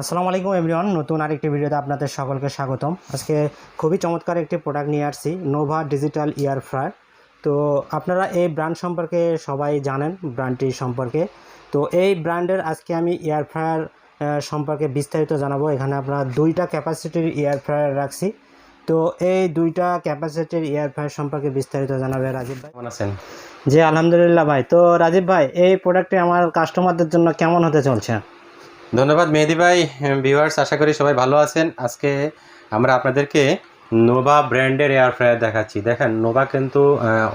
আসসালামু আলাইকুম এভরিওয়ান নতুন আরেকটি ভিডিওতে আপনাদের সকলকে স্বাগতম। আজকে খুবই চমৎকার একটি প্রোডাক্ট নিয়ে আসছি নোভা ডিজিটাল ইয়ার ফ্রায়ার তো আপনারা এই ব্র্যান্ড সম্পর্কে সবাই জানেন ব্র্যান্ডটি সম্পর্কে। তো এই ব্র্যান্ডের আজকে আমি এয়ার ফ্রায়ার সম্পর্কে বিস্তারিত জানাব। এখানে আপনারা দুইটা ক্যাপাসিটির এয়ার ফ্রায়ার রাখছি। তো এই দুইটা ক্যাপাসিটির এয়ার ফ্রায়ার সম্পর্কে বিস্তারিত জানাবে রাজীব ভাই। কেমন আছেন? জি আলহামদুলিল্লাহ ভাই। তো রাজীব ভাই এই প্রোডাক্টটি আমার কাস্টমারদের জন্য কেমন হতে চলছে? ধন্যবাদ মেহেদি ভাই ভিউয়ার্স আশা করি সবাই ভালো আছেন। আজকে আমরা আপনাদেরকে নোভা ব্র্যান্ডের এয়ার ফ্রায়ার দেখাচ্ছি। দেখেন, নোভা কিন্তু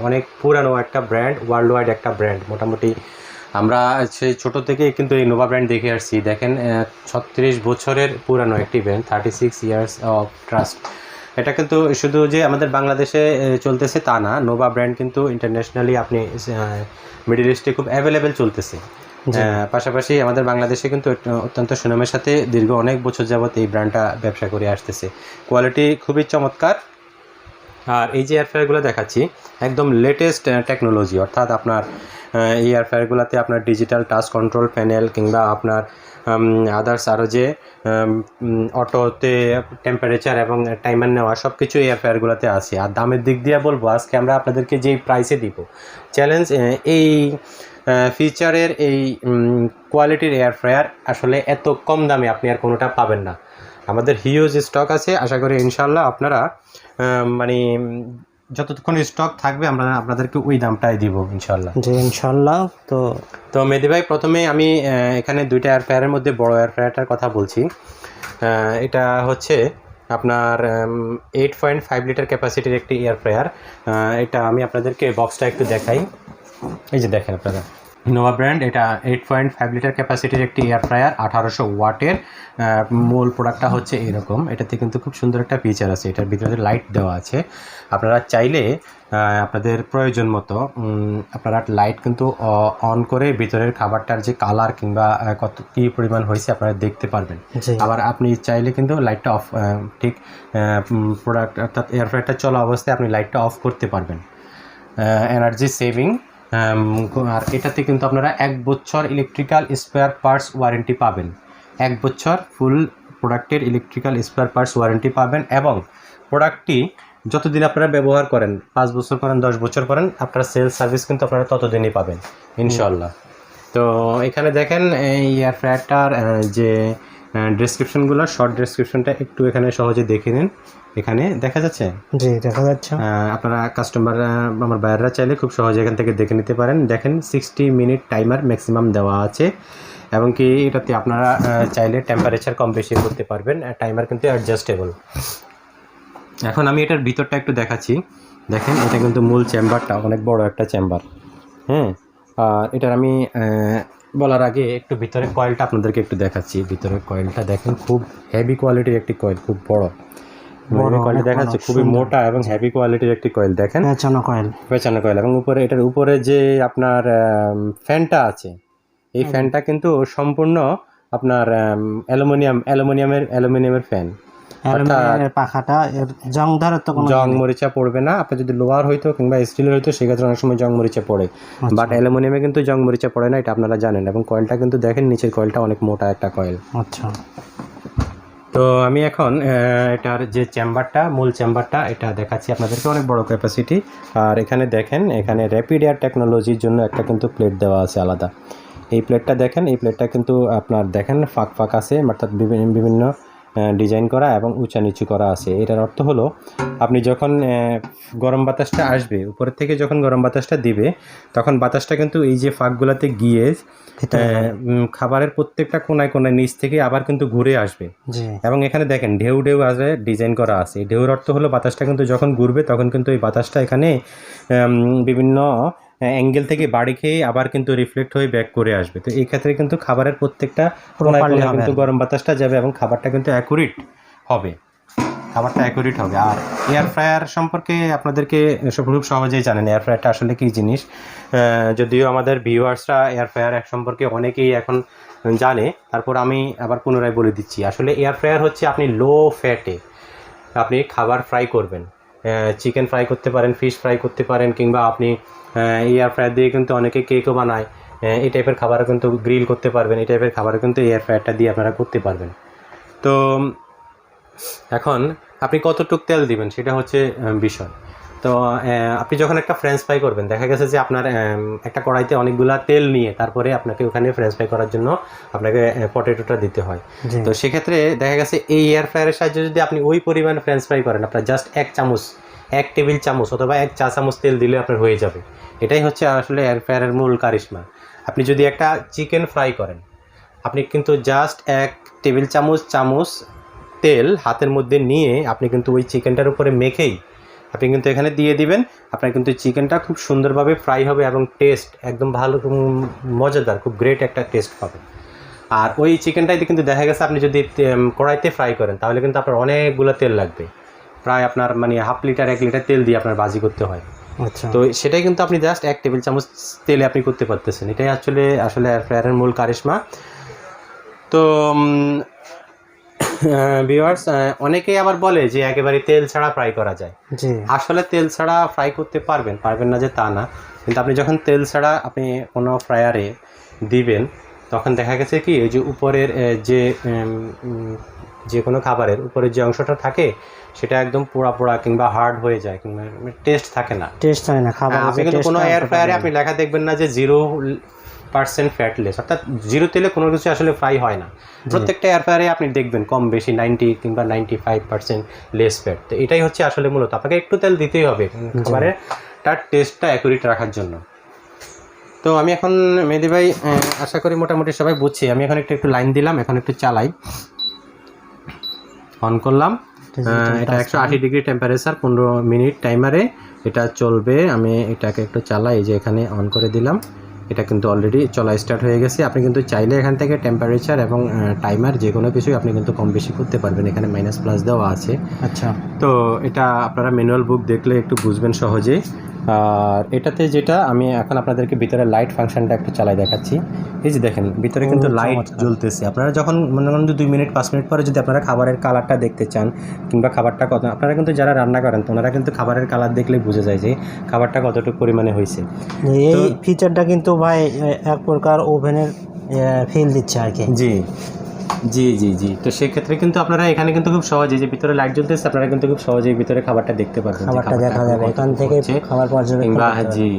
অনেক পুরানো একটা ব্র্যান্ড ওয়ার্ল্ড ওয়াইড একটা ব্র্যান্ড মোটামুটি আমরা সেই ছোটো থেকে কিন্তু এই নোভা ব্র্যান্ড দেখে আসছি। দেখেন ছত্রিশ বছরের পুরানো একটি brand thirty six years of trust এটা কিন্তু শুধু যে আমাদের বাংলাদেশে চলতেছে তা না। নোভা ব্র্যান্ড কিন্তু ইন্টারন্যাশনালি আপনি মিডিল ইস্টে খুব অ্যাভেলেবেল চলতেছে। পাশাপাশি আমাদের বাংলাদেশে কিন্তু অত্যন্ত সুনামের সাথে দীর্ঘ অনেক বছর যাবত এই ব্র্যান্ডটা ব্যবসা করে আসতেছে। কোয়ালিটি খুবই চমৎকার। আর এই যে এয়ারফ্রায়ারগুলো দেখাচ্ছি, একদম লেটেস্ট টেকনোলজি অর্থাৎ আপনার এই এয়ারফ্রায়ারগুলোতে আপনার ডিজিটাল টাচ কন্ট্রোল প্যানেল কিংবা আপনার আদার্স আরও যে অটোতে টেম্পারেচার এবং টাইমার নেওয়া সব কিছু এয়ারফ্রায়ারগুলোতে আছে। আর দামের দিক দিয়ে বলব, আজকে আমরা আপনাদেরকে যেই প্রাইসে দিব চ্যালেঞ্জ এই ফিচারের এই কোয়ালিটির এয়ার ফ্রায়ার আসলে এত কম দামে আপনি আর কোনোটা পাবেন না। আমাদের হিউজ স্টক আছে আশা করি ইনশাল্লাহ আপনারা মানে যতক্ষণ স্টক থাকবে আমরা আপনাদেরকে ওই দামটাই দিব ইনশাল্লাহ জি ইনশাল্লাহ তো তো মেদি ভাই প্রথমে আমি এখানে দুইটা এয়ার ফ্রায়ারের মধ্যে বড় এয়ার ফ্রায়ারটার কথা বলছি। এটা হচ্ছে আপনার এইট পয়েন্ট ফাইভ লিটার ক্যাপাসিটির একটি এয়ার ফ্রায়ার এটা আমি আপনাদেরকে বক্সটা একটু দেখাই। এই যে দেখেন আপনারা। নোভা ব্র্যান্ড এটা এইট পয়েন্ট ফাইভ লিটার ক্যাপাসিটির একটি এয়ার ফ্রায়ার আঠারোশো ওয়াটের মূল প্রোডাক্টটা হচ্ছে এরকম। এটাতে কিন্তু খুব সুন্দর একটা ফিচার আছে। এটার ভিতরে লাইট দেওয়া আছে। আপনারা চাইলে আপনাদের প্রয়োজন মতো আপনারা লাইট কিন্তু অন করে ভিতরের খাবারটার যে কালার কিংবা কত কী পরিমাণ হয়েছে আপনারা দেখতে পারবেন। আবার আপনি চাইলে কিন্তু লাইটটা অফ ঠিক প্রোডাক্ট অর্থাৎ এয়ার ফ্রায়ারটা চলা অবস্থায় আপনি লাইটটা অফ করতে পারবেন। এনার্জি সেভিং আর এটাতে কিন্তু আপনারা এক বছর ইলেকট্রিক্যাল স্পেয়ার পার্টস ওয়ারেন্টি পাবেন। এক বছর ফুল প্রোডাক্টের ইলেকট্রিক্যাল স্পেয়ার পার্টস ওয়ারেন্টি পাবেন এবং প্রোডাক্টটি যতদিন আপনারা ব্যবহার করেন, পাঁচ বছর করেন, দশ বছর করেন, আপনারা সেল সার্ভিস কিন্তু আপনারা ততদিনই পাবেন ইনশাল্লাহ তো এখানে দেখেন এই এয়ার ফ্রায়ারটার যে ডেসক্রিপশনগুলো শর্ট ডেসক্রিপশনটা একটু এখানে সহজে দেখে নিন। এখানে দেখা যাচ্ছে? জি দেখা যাচ্ছে। আপনারা কাস্টমার আমার বাইররা চাইলে খুব সহজে এখান থেকে দেখে নিতে পারেন। দেখেন সিক্সটি মিনিট টাইমার ম্যাক্সিমাম দেওয়া আছে। এবং কি এটাতে আপনারা চাইলে টেম্পারেচার কম বেশি করতে পারবেন। টাইমার কিন্তু অ্যাডজাস্টেবল এখন আমি এটার ভিতরটা একটু দেখাচ্ছি। দেখেন এটা কিন্তু মূল চেম্বারটা অনেক বড় একটা চেম্বার হ্যাঁ? আর এটার আমি বলার আগে একটু ভিতরে কয়েলটা আপনাদেরকে একটু দেখাচ্ছি। ভিতরের কয়েলটা দেখেন খুব হেভি কোয়ালিটির একটি কয়েল খুব বড়, কয়েলটা দেখাচ্ছে খুবই মোটা এবং কোয়ালিটির একটি কয়েল দেখেন? পেঁচানো কয়েল পেঁচানো কয়েল এবং উপরে এটার উপরে যে আপনার ফ্যানটা আছে এই ফ্যানটা কিন্তু সম্পূর্ণ আপনার অ্যালুমিনিয়াম অ্যালুমিনিয়ামের অ্যালুমিনিয়ামের ফ্যান। পাখাটা জং ধরার তো কোনো জং মরিচা পড়বে না আপনি যদি লোহার হইতো কিংবা স্টিলের হইতো সেক্ষেত্রে অনেক সময় জং মরিচা পড়ে। বাট অ্যালুমিনিয়ামে কিন্তু জং মরিচা পড়ে না এটা আপনারা জানেন। এবং কয়েলটা কিন্তু দেখেন নিচের কয়েলটা অনেক মোটা একটা কয়েল আচ্ছা। তো আমি এখন এটার যে চেম্বারটা, মূল চেম্বারটা, এটা দেখাচ্ছি আপনাদেরকে অনেক বড় ক্যাপাসিটি আর এখানে দেখেন, এখানে র্যাপিড এয়ার টেকনোলজির জন্য একটা কিন্তু প্লেট দেওয়া আছে আলাদা। এই প্লেটটা দেখেন, এই প্লেটটা কিন্তু আপনার দেখেন ফাঁক ফাঁক আছে, অর্থাৎ বিভিন্ন বিভিন্ন ডিজাইন করা এবং উঁচা নিচু করা আছে। এটার অর্থ হলো আপনি যখন গরম বাতাসটা আসবে উপরের থেকে যখন গরম বাতাসটা দিবে তখন বাতাসটা কিন্তু এই যে ফাঁকগুলোতে গিয়ে খাবারের প্রত্যেকটা কোনায় কোনায় নিচ থেকে আবার কিন্তু ঘুরে আসবে। এবং এখানে দেখেন ঢেউ ঢেউ আসে ডিজাইন করা আছে। ঢেউর অর্থ হলো বাতাসটা কিন্তু যখন ঘুরবে তখন কিন্তু এই বাতাসটা এখানে বিভিন্ন অ্যাঙ্গেল থেকে বাড়ি খেয়ে আবার কিন্তু রিফ্লেক্ট হয়ে ব্যাক করে আসবে। তো এই ক্ষেত্রে কিন্তু খাবারের প্রত্যেকটা কিন্তু গরম বাতাসটা যাবে এবং খাবারটা কিন্তু অ্যাকুরেট হবে। খাবারটা অ্যাকুরেট হবে। আর এয়ার ফ্রায়ার সম্পর্কে আপনাদেরকে খুব সহজেই জানেন। এয়ার ফ্রায়ারটা আসলে কী জিনিস? যদিও আমাদের ভিউয়ার্সরা এয়ার ফ্রায়ার এক সম্পর্কে অনেকেই এখন জানে। তারপর আমি আবার পুনরায় বলে দিচ্ছি। আসলে এয়ার ফ্রায়ার হচ্ছে আপনি লো ফ্যাটে আপনি খাবার ফ্রাই করবেন। চিকেন ফ্রাই করতে পারেন ফিশ ফ্রাই করতে পারেন কিংবা আপনি এয়ার ফ্রায়ার দিয়ে কিন্তু অনেকে কেকও বানায়। এই টাইপের খাবারও কিন্তু গ্রিল করতে পারবেন, এই টাইপের খাবারও কিন্তু এয়ার ফ্রায়ারটা দিয়ে আপনারা করতে পারবেন। তো, এখন আপনি কতটুক তেল দিবেন সেটা হচ্ছে বিষয়। তো আপনি যখন একটা ফ্রেঞ্চ ফ্রাই করবেন দেখা গেছে যে আপনার একটা কড়াইতে অনেকগুলা তেল নিয়ে তারপরে আপনাকে ওখানে ফ্রেঞ্চ ফ্রাই করার জন্য আপনাকে পটেটোটা দিতে হয়। তো সেক্ষেত্রে দেখা গেছে এই এয়ার ফ্রায়ারের সাহায্যে যদি আপনি ওই পরিমাণ ফ্রেঞ্চ ফ্রাই করেন আপনার জাস্ট এক চামচ এক টেবিল চামচ অথবা এক চা চামচ তেল দিলে আপনার হয়ে যাবে। এটাই হচ্ছে আসলে এয়ার ফ্রায়ারের মূল কারিশমা। আপনি যদি একটা চিকেন ফ্রাই করেন আপনি কিন্তু জাস্ট এক টেবিল চামচ চামচ তেল হাতের মধ্যে নিয়ে আপনি কিন্তু ওই চিকেনটার উপরে মেখেই আপনি কিন্তু এখানে দিয়ে দিবেন। আপনার কিন্তু চিকেনটা খুব সুন্দরভাবে ফ্রাই হবে এবং টেস্ট একদম ভালো মজাদার খুব গ্রেট একটা টেস্ট পাবেন আর ওই চিকেনটাইতে কিন্তু দেখা গেছে আপনি যদি কড়াইতে ফ্রাই করেন তাহলে কিন্তু আপনার অনেকগুলো তেল লাগবে। প্রায় আপনার মানে হাফ লিটার এক লিটার তেল দিয়ে আপনার বাজি করতে হয়। আচ্ছা। তো সেটাই কিন্তু আপনি জাস্ট এক টেবিল চামচ তেলে আপনি করতে পারতেছেন। এটাই আসলে আসলে এয়ার ফ্রায়ারের মূল কারিশমা। তো ভিউয়ার্স অনেকেই আবার বলে যে একেবারে তেল ছাড়া ফ্রাই করা যায়। জি। আসলে তেল ছাড়া ফ্রাই করতে পারবেন পারবেন না যে তা না। কিন্তু আপনি যখন তেল ছাড়া আপনি কোনো ফ্রায়ারে দিবেন তখন দেখা গেছে কি ওই যে উপরের যে যে কোনো খাবারের উপরের যে অংশটা থাকে সেটা একদম পোড়া পোড়া কিংবা হার্ড হয়ে যায় কিংবা টেস্ট থাকে না। টেস্ট হয় না খাবার হ্যাঁ, আপনি কিন্তু কোনো এয়ার ফ্রায়ারে আপনি লেখা দেখবেন না যে জিরো পার্সেন্ট ফ্যাটলেস অর্থাৎ জিরো তেলে কোনো কিছু আসলে ফ্রাই হয় না। প্রত্যেকটা এয়ার ফ্রায়ারে আপনি দেখবেন কম বেশি নাইনটি কিংবা ninety five percent less fat তো এটাই হচ্ছে আসলে মূলত আপনাকে একটু তেল দিতেই হবে খাবারের তার টেস্টটা অ্যাকুরেট রাখার জন্য। তো আমি এখন মেহেদি ভাই আশা করি মোটামুটি সবাই বুঝছি। আমি এখন একটু একটু লাইন দিলাম এখন একটু চালাই। অন করলাম। এটা একশো আশি ডিগ্রি টেম্পারেচার পনেরো মিনিট টাইমারে এটা চলবে আমি এটাকে একটু চালাই যে এখানে অন করে দিলাম। এটা কিন্তু অলরেডি চলা স্টার্ট হয়ে গেছে। আপনি কিন্তু চাইলে এখান থেকে টেম্পারেচার এবং টাইমার যে কোনো কিছুই আপনি কিন্তু কম বেশি করতে পারবেন। এখানে মাইনাস প্লাস দেওয়া আছে। আচ্ছা। তো এটা আপনারা ম্যানুয়াল বুক দেখলে একটু বুঝবেন সহজে। আর এটাতে যেটা আমি এখন আপনাদেরকে ভিতরে লাইট ফাংশনটা একটু চালাই দেখাচ্ছি। এই যে দেখেন ভিতরে কিন্তু লাইট জ্বলতেছে। আপনারা যখন মনে করেন যে দুই মিনিট পাঁচ মিনিট পরে যদি আপনারা খাবারের কালারটা দেখতে চান কিংবা খাবারটা কত আপনারা কিন্তু যারা রান্না করেন তো ওনারা কিন্তু খাবারের কালার দেখলে বুঝে যায় যে খাবারটা কতটুকু পরিমাণে হয়েছে। এই ফিচারটা কিন্তু ভাই এক প্রকার ওভেনের ফিল দিচ্ছে আর কি। জি। জি জি জি। তো সেক্ষেত্রে কিন্তু আপনারা এখানে কিন্তু খুব সহজে যে ভিতরে লাইট জ্বলতেছে আপনারা কিন্তু খুব সহজেই ভিতরে খাবারটা দেখতে পারবেন খাবারটা দেখা যাবে। এখান থেকে। খাবার পর্যবেক্ষণ। জি।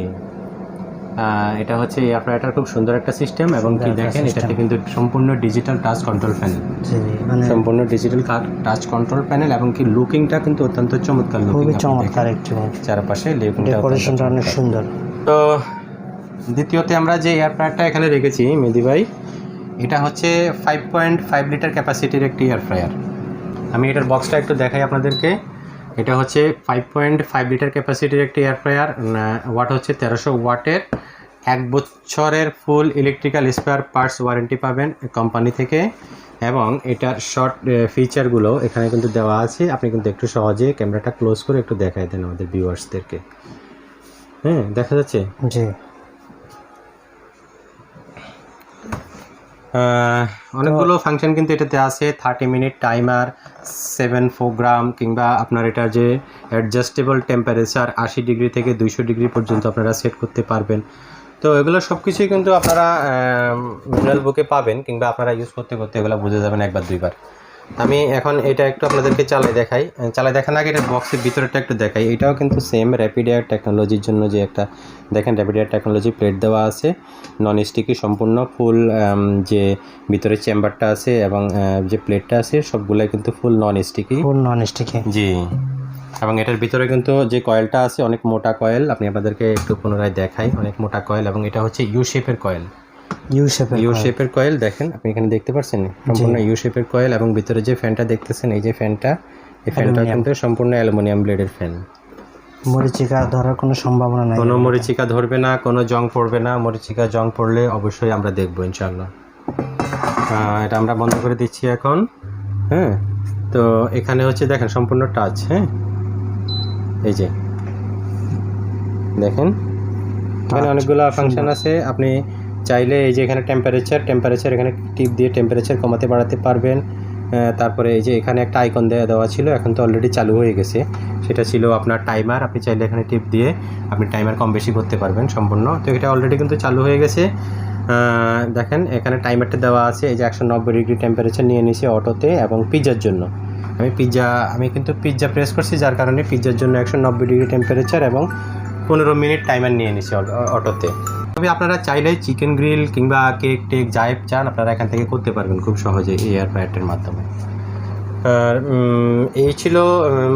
এটা হচ্ছে আপনার এটা খুব সুন্দর একটা সিস্টেম এবং কি দেখেন এটাতে। কিন্তু সম্পূর্ণ ডিজিটাল টাচ কন্ট্রোল প্যানেল জি মানে সম্পূর্ণ ডিজিটাল টাচ কন্ট্রোল প্যানেল এবং কি লুকিংটা কিন্তু অত্যন্ত চমৎকার লুকিং চমৎকার একটু চারপাশে লুকিংটা অনেক সুন্দর। তো দ্বিতীয়তে আমরা যে এয়ার ফ্রায়ারটা এখানে রেখেছি মেদি ভাই, এটা হচ্ছে ফাইভ পয়েন্ট ফাইভ লিটার ক্যাপাসিটির একটি এয়ার ফ্রায়ার আমি এটার বক্সটা একটু দেখাই আপনাদেরকে। এটা হচ্ছে ফাইভ পয়েন্ট ফাইভ লিটার ক্যাপাসিটির একটি এয়ার ফ্রায়ার ওয়াট হচ্ছে তেরোশো ওয়াটের। এক বছরের full electrical spare parts warranty পাবেন কোম্পানি থেকে এবং এটার শর্ট ফিচারগুলো এখানে কিন্তু দেওয়া আছে। আপনি কিন্তু একটু সহজে ক্যামেরাটা ক্লোজ করে একটু দেখাই দেন আমাদের ভিউয়ার্সদেরকে হ্যাঁ দেখা যাচ্ছে? জি। অনেকগুলো ফাংশন কিন্তু এটাতে আছে thirty minute timer seven programme কিংবা আপনার এটা যে অ্যাডজাস্টেবল টেম্পারেচার আশি ডিগ্রি থেকে দুইশো ডিগ্রি পর্যন্ত আপনারা সেট করতে পারবেন। তো এগুলো সব কিছুই কিন্তু আপনারা মিনারেল বুকে পাবেন কিংবা আপনারা ইউজ করতে করতে এগুলো বুঝে যাবেন একবার দুইবার। আমি এখন এটা একটু আপনাদেরকে চালাই দেখাই। চালাই দেখার আগে এটা বক্সের ভিতরেটা একটু দেখাই। এটাও কিন্তু সেম র্যাপিড এয়ার টেকনোলজির জন্য যে একটা দেখেন র্যাপিড এয়ার টেকনোলজি প্লেট দেওয়া আছে। নন স্টিকি সম্পূর্ণ ফুল যে ভিতরে চেম্বারটা আছে এবং যে প্লেটটা আছে সবগুলাই কিন্তু ফুল নন স্টিকি ফুল নন স্টিকি জি। এবং এটার ভিতরে কিন্তু যে কয়েলটা আছে অনেক মোটা কয়েল আপনি আপনাদেরকে একটু পুনরায় দেখাই। অনেক মোটা কয়েল এবং এটা হচ্ছে ইউ শেপের কয়েল ইউ শেপের ইউ শেপের কয়েল দেখেন আপনি এখানে দেখতে পাচ্ছেন সম্পূর্ণ ইউ শেপের কয়েল এবং ভিতরে যে ফ্যানটা দেখতেছেন এই যে ফ্যানটা এই ফ্যানটা কিন্তু সম্পূর্ণ অ্যালুমিনিয়াম ব্লেডের ফ্যান মরিচিকা ধরার কোনো সম্ভাবনা নাই। কোনো মরিচিকা ধরবে না কোনো জং পড়বে না। মরিচিকা জং পড়লে অবশ্যই আমরা দেখব ইনশাল্লাহ এটা আমরা বন্ধ করে দিচ্ছি এখন হ্যাঁ? তো এখানে হচ্ছে দেখেন সম্পূর্ণ টাচ হ্যাঁ? এই যে দেখেন? এখানে অনেকগুলো ফাংশন আছে। আপনি চাইলে এই যে এখানে টেম্পারেচার টেম্পারেচার এখানে টিপ দিয়ে টেম্পারেচার কমাতে বাড়াতে পারবেন। তারপরে এই যে এখানে একটা আইকন দেওয়া দেওয়া ছিল, এখন তো অলরেডি চালু হয়ে গেছে। সেটা ছিল আপনার টাইমার আপনি চাইলে এখানে টিপ দিয়ে আপনি টাইমার কম বেশি করতে পারবেন সম্পূর্ণ। তো এটা অলরেডি কিন্তু চালু হয়ে গেছে। দেখেন, এখানে টাইমারটা দেওয়া আছে, এই যে একশো নব্বই ডিগ্রি টেম্পারেচার নিয়ে নিয়েছি অটোতে এবং পিৎজার জন্য। আমি পিৎজা আমি কিন্তু পিৎজা প্রেস করছি, যার কারণে পিৎজার জন্য একশো নব্বই ডিগ্রি টেম্পারেচার এবং পনেরো মিনিট টাইমার নিয়ে অটো- অটোতে। তবে আপনারা চাইলে চিকেন গ্রিল কিংবা কেক টেক যাই চান, আপনারা এখান থেকে করতে পারবেন খুব সহজে এই এয়ার ফ্রায়ারটির মাধ্যমে। আর এই ছিল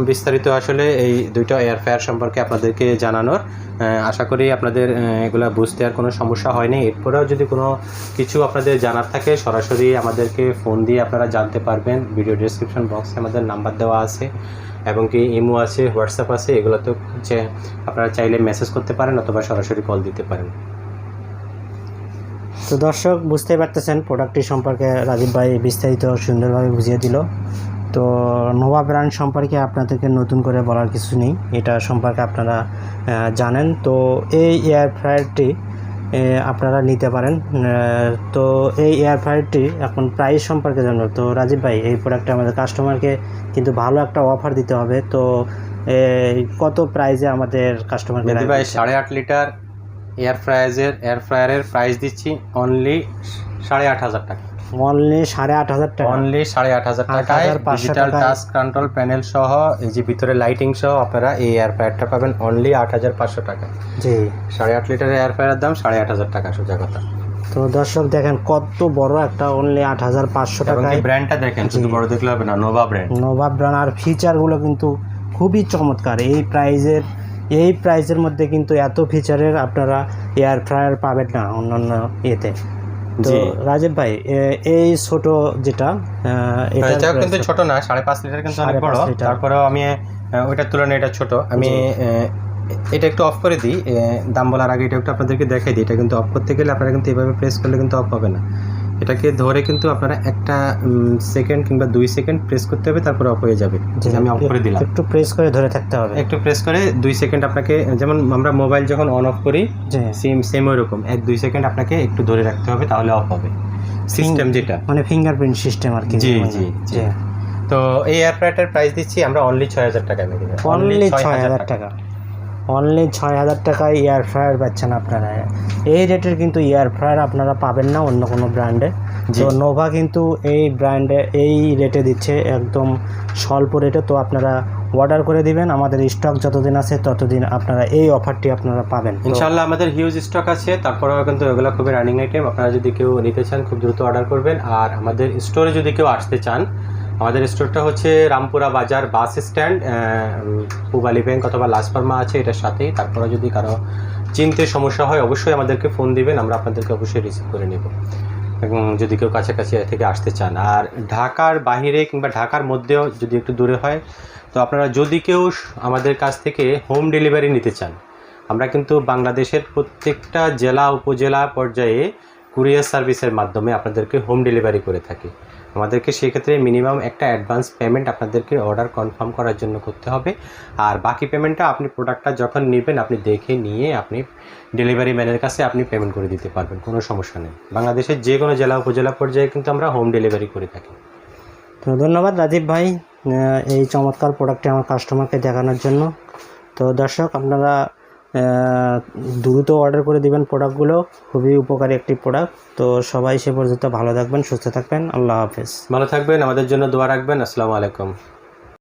বিস্তারিত আসলে এই দুইটা এয়ার ফ্রায়ার সম্পর্কে আপনাদেরকে জানানোর। আশা করি আপনাদের এগুলো বুঝতে আর কোনো সমস্যা হয়নি। এরপরেও যদি কোনো কিছু আপনাদের জানার থাকে, সরাসরি আমাদেরকে ফোন দিয়ে আপনারা জানতে পারবেন। ভিডিও ডিসক্রিপশন বক্সে আমাদের নাম্বার দেওয়া আছে, এবং কি ইমো আছে হোয়াটসঅ্যাপ আছে এগুলো তো হচ্ছে, আপনারা চাইলে মেসেজ করতে পারেন অথবা সরাসরি কল দিতে পারেন। তো দর্শক বুঝতেই পারতেছেন প্রোডাক্টটি সম্পর্কে রাজীব ভাই বিস্তারিত সুন্দরভাবে বুঝিয়ে দিল। তো নোভা ব্র্যান্ড সম্পর্কে আপনাদেরকে নতুন করে বলার কিছু নেই এটা সম্পর্কে আপনারা জানেন। তো এই এয়ার ফ্রায়ারটি আপনারা নিতে পারেন। তো এই এয়ার ফ্রায়ারটি এখন প্রাইস সম্পর্কে জানব। তো রাজীব ভাই এই প্রোডাক্টটা আমাদের কাস্টমারকে কিন্তু ভালো একটা অফার দিতে হবে। তো কত প্রাইসে আমাদের কাস্টমারকে ভাই সাড়ে আট লিটার এয়ার ফ্রায়ারের এয়ার ফ্রায়ারের প্রাইস দিচ্ছি অনলি সাড়ে আট হাজার টাকা। অনলি সাড়ে আট হাজার টাকা। অনলি সাড়ে আট হাজার টাকায় 8,500 ডিজিটাল টাচ কন্ট্রোল প্যানেল সহ এই যে ভিতরে লাইটিং সহ আপনারা এই এয়ার ফ্রায়ারটা পাবেন অনলি আট হাজার পাঁচশো টাকা। জি। সাড়ে আট লিটারের এয়ার ফ্রায়ারের দাম সাড়ে আট হাজার টাকা সোজা কথা। তো দর্শক দেখেন কত বড় একটা অনলি আট হাজার পাঁচশো এই ব্র্যান্ডটা দেখেন শুধু বড় দেখলে হবে না নোভা ব্র্যান্ড নোভা ব্র্যান্ড আর ফিচারগুলো কিন্তু খুবই চমৎকার। এই প্রাইজের এই প্রাইজের মধ্যে কিন্তু এত ফিচারের আপনারা এয়ার ফ্রায়ার পাবেন না অন্যান্য ইয়েতে তো রাজীব ভাই এই ছোট যেটা এটার কিন্তু ছোট না সাড়ে পাঁচ লিটার কিন্তু অনেক বড়। তারপরেও আমি ওইটার তুলনায় এটা ছোট। আমি এটা একটু অফ করে দিই দাম বলার আগে এটা একটু আপনাদেরকে দেখাই দিই। এটা কিন্তু অফ করতে গেলে আপনারা কিন্তু এভাবে প্রেস করলে কিন্তু অফ হবে না। এটাকে ধরে কিন্তু আপনারা একটা সেকেন্ড কিংবা দুই সেকেন্ড প্রেস করতে হবে তারপরে অফ হয়ে যাবে। আমি অফ করে দিলাম। একটু প্রেস করে ধরে থাকতে হবে। একটু প্রেস করে দুই সেকেন্ড আপনাকে যেমন আমরা মোবাইল যখন অন অফ করি জি। সেম সেম ওই রকম এক দুই সেকেন্ড আপনাকে একটু ধরে রাখতে হবে তাহলে অফ হবে। সিস্টেম যেটা। মানে ফিঙ্গারপ্রিন্ট সিস্টেম আর কি। জি, মানে, জি, জি। তো এই ফ্রায়ারটার প্রাইস দিচ্ছি আমরা অনলি ছয় হাজার টাকা অনলি ছয় হাজার টাকা। অনলি ছয় হাজার টাকায় এয়ার ফ্রায়ার পাচ্ছেন আপনারা। এই রেটের কিন্তু এয়ার ফ্রায়ার আপনারা পাবেন না অন্য কোনো ব্র্যান্ডে। তো নোভা কিন্তু এই ব্র্যান্ডে এই রেটে দিচ্ছে একদম স্বল্প রেটে তো আপনারা অর্ডার করে দিবেন আমাদের স্টক যতদিন আছে ততদিন আপনারা এই অফারটি আপনারা পাবেন। ইনশাল্লাহ আমাদের হিউজ স্টক আছে তারপরেও কিন্তু এগুলো খুবই রানিং আইটেম আপনারা যদি কেউ নিতে চান খুব দ্রুত অর্ডার করবেন। আর আমাদের স্টোরে যদি কেউ আসতে চান আমাদের স্টোরটা হচ্ছে রামপুরা বাজার বাস স্ট্যান্ড পুবালি ব্যাংক অথবা লাসফার্মা আছে এটার সাথেই। তারপরে যদি কারও চিনতে সমস্যা হয়, অবশ্যই আমাদেরকে ফোন দিবেন, আমরা আপনাদেরকে অবশ্যই রিসিভ করে নেব। এবং যদি কেউ কাছাকাছি থেকে আসতে চান, আর ঢাকার বাহিরে কিংবা ঢাকার মধ্যেও যদি একটু দূরে হয়, তো আপনারা যদি কেউ আমাদের কাছ থেকে হোম ডেলিভারি নিতে চান, আমরা কিন্তু বাংলাদেশের প্রত্যেকটা জেলা, উপজেলা পর্যায়ে কুরিয়ার সার্ভিসের মাধ্যমে আপনাদেরকে হোম ডেলিভারি করে থাকি। আমাদেরকে সেক্ষেত্রে মিনিমাম একটা অ্যাডভান্স পেমেন্ট আপনাদেরকে অর্ডার কনফার্ম করার জন্য করতে হবে। আর বাকি পেমেন্টটা আপনি প্রোডাক্টটা যখন নেবেন, আপনি দেখে নিয়ে আপনি ডেলিভারি ম্যানের কাছে আপনি পেমেন্ট করে দিতে পারবেন, কোনো সমস্যা নেই। বাংলাদেশের যে কোনো জেলা, উপজেলা পর্যায়ে কিন্তু আমরা হোম ডেলিভারি করে থাকি। তো ধন্যবাদ রাজীব ভাই এই চমৎকার প্রোডাক্টটি আমার কাস্টমারকে দেখানোর জন্য। তো দর্শক, আপনারা দ্রুত অর্ডার করে দিবেন প্রোডাক্টগুলো খুবই উপকারী একটি প্রোডাক্ট তো সবাই সে পর্যন্ত ভালো থাকবেন, সুস্থ থাকবেন। আল্লাহ হাফেজ। ভালো থাকবেন, আমাদের জন্য দোয়া রাখবেন। আসসালামু আলাইকুম।